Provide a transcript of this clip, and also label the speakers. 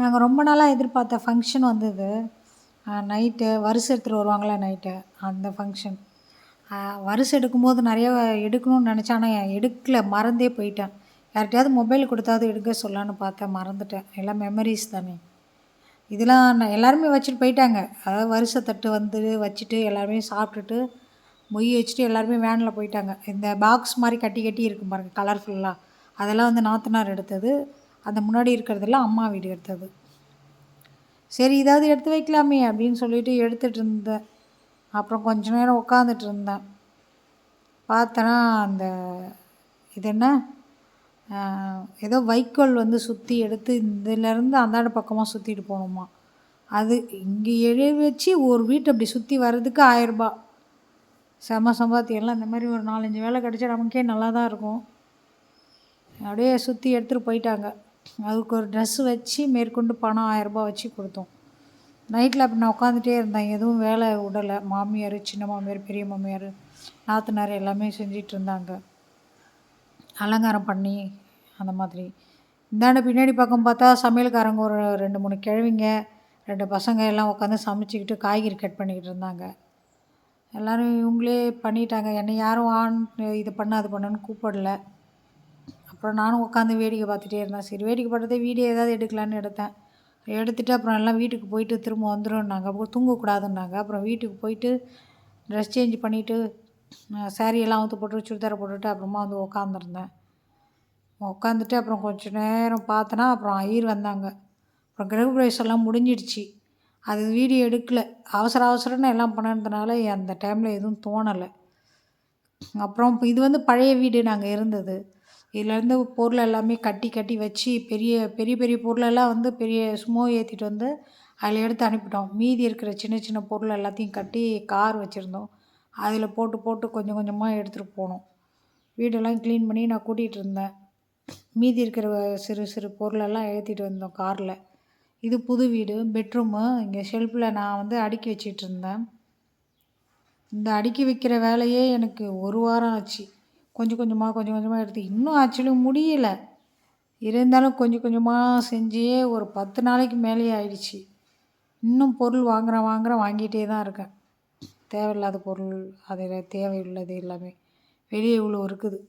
Speaker 1: நாங்கள் ரொம்ப நாளாக எதிர்பார்த்த ஃபங்க்ஷன் வந்தது நைட்டு வருஷம் எடுத்துகிட்டு வருவாங்களே நைட்டு அந்த ஃபங்க்ஷன் வருஷம் எடுக்கும்போது நிறையா எடுக்கணும்னு நினச்சேன் ஆனால் எடுக்கல மறந்தே போயிட்டேன் யார்கிட்டயாவது மொபைல் கொடுத்தாவது எடுக்க சொல்லான்னு பார்த்தேன் மறந்துட்டேன் எல்லாம் மெமரிஸ் தானே இதெல்லாம் நான் எல்லாருமே வச்சுட்டு போயிட்டாங்க அதாவது வருஷ தட்டு வந்து வச்சுட்டு எல்லாருமே சாப்பிட்டுட்டு மொய் வச்சுட்டு எல்லாருமே வேனில் போயிட்டாங்க இந்த பாக்ஸ் மாதிரி கட்டி கட்டி இருக்கும் பாருங்கள் கலர்ஃபுல்லாக அதெல்லாம் வந்து நாத்தனார் எடுத்தது அந்த முன்னாடி இருக்கிறதெல்லாம் அம்மா வீடு எடுத்தது சரி இதாவது எடுத்து வைக்கலாமே அப்படின்னு சொல்லிட்டு எடுத்துகிட்டு இருந்தேன் அப்புறம் கொஞ்ச நேரம் உட்காந்துட்டு இருந்தேன் பார்த்தனா அந்த இது என்ன ஏதோ வைக்கோல் வந்து சுற்றி எடுத்து இதிலேருந்து அந்தாண்ட பக்கமாக சுற்றிட்டு போகணுமா அது இங்கே எழு வச்சு ஒரு வீட்டை அப்படி சுற்றி வர்றதுக்கு ஆயரூபா செம சம்பாத்தியெல்லாம் இந்த மாதிரி ஒரு நாலஞ்சு வேலை கிடச்சா நமக்கே நல்லா தான் இருக்கும் அப்படியே சுற்றி எடுத்துகிட்டு போயிட்டாங்க அதுக்கு ஒரு ட்ரெஸ்ஸு வச்சு மேற்கொண்டு பணம் ஆயரரூபா வச்சு கொடுத்தோம் நைட்டில் அப்படி நான் உட்காந்துட்டே இருந்தேன் எதுவும் வேலை விடலை மாமியார் சின்ன மாமியார் பெரிய மாமியார் நாத்தனார் எல்லாமே செஞ்சிட்டு இருந்தாங்க அலங்காரம் பண்ணி அந்த மாதிரி இந்தாண்ட பின்னாடி பக்கம் பார்த்தா சமையல்காரங்க ஒரு ரெண்டு மூணு கிழவிங்க ரெண்டு பசங்க எல்லாம் உட்காந்து சமைச்சிக்கிட்டு காய்கறி கட் பண்ணிக்கிட்டு இருந்தாங்க எல்லோரும் இவங்களே பண்ணிட்டாங்க என்னை யாரும் ஆன் இது பண்ண அது பண்ணுன்னு கூப்பிடல அப்புறம் நானும் உட்காந்து வேடிக்கை பார்த்துட்டே இருந்தேன் சரி வேடிக்கை பார்த்ததே வீடியோ ஏதாவது எடுக்கலான்னு எடுத்தேன் எடுத்துகிட்டு அப்புறம் எல்லாம் வீட்டுக்கு போயிட்டு திரும்ப வந்துடும்னாங்க அப்புறம் தூங்கக்கூடாதுன்னாங்க அப்புறம் வீட்டுக்கு போயிட்டு ட்ரெஸ் சேஞ்ச் பண்ணிவிட்டு சேரீயெல்லாம் வந்து போட்டு சுடிதாரை போட்டுட்டு அப்புறமா வந்து உக்காந்துருந்தேன் உட்காந்துட்டு அப்புறம் கொஞ்சம் நேரம் பார்த்தோன்னா அப்புறம் ஐயர் வந்தாங்க அப்புறம் கிரகப்பிரவேசம்லாம் முடிஞ்சிடுச்சு அது வீடியோ எடுக்கலை அவசர அவசரம்னு எல்லாம் பண்ணதுனால அந்த டைமில் எதுவும் தோணலை அப்புறம் இது வந்து பழைய வீடு நாங்கள் இருந்தது இதுலேருந்து பொருள் எல்லாமே கட்டி கட்டி வச்சு பெரிய பெரிய பெரிய பொருளெல்லாம் வந்து பெரிய சுமோ ஏற்றிட்டு வந்து அதில் எடுத்து அனுப்பிட்டோம் மீதி இருக்கிற சின்ன சின்ன பொருள் எல்லாத்தையும் கட்டி கார் வச்சுருந்தோம் அதில் போட்டு போட்டு கொஞ்சம் கொஞ்சமாக எடுத்துகிட்டு போனோம் வீடெல்லாம் க்ளீன் பண்ணி நான் கூட்டிகிட்டு இருந்தேன் மீதி இருக்கிற சிறு சிறு பொருளெல்லாம் ஏற்றிட்டு வந்தோம் காரில் இது புது வீடு பெட்ரூமு இங்கே ஷெல்ஃபில் நான் வந்து அடுக்கி வச்சிட்ருந்தேன் இந்த அடுக்கி வைக்கிற வேலையே எனக்கு ஒரு வாரம் ஆச்சு கொஞ்சம் கொஞ்சமாக கொஞ்சம் கொஞ்சமாக எடுத்து இன்னும் ஆக்சுவலி முடியலை இருந்தாலும் கொஞ்சம் கொஞ்சமாக செஞ்சே ஒரு பத்து நாளைக்கு மேலேயே ஆயிடுச்சு இன்னும் பொருள் வாங்குகிறேன் வாங்குகிறேன் வாங்கிட்டே தான் இருக்கேன் தேவையில்லாத பொருள் அதில் தேவையுள்ளது எல்லாமே வெளியே இவ்வளோ இருக்குது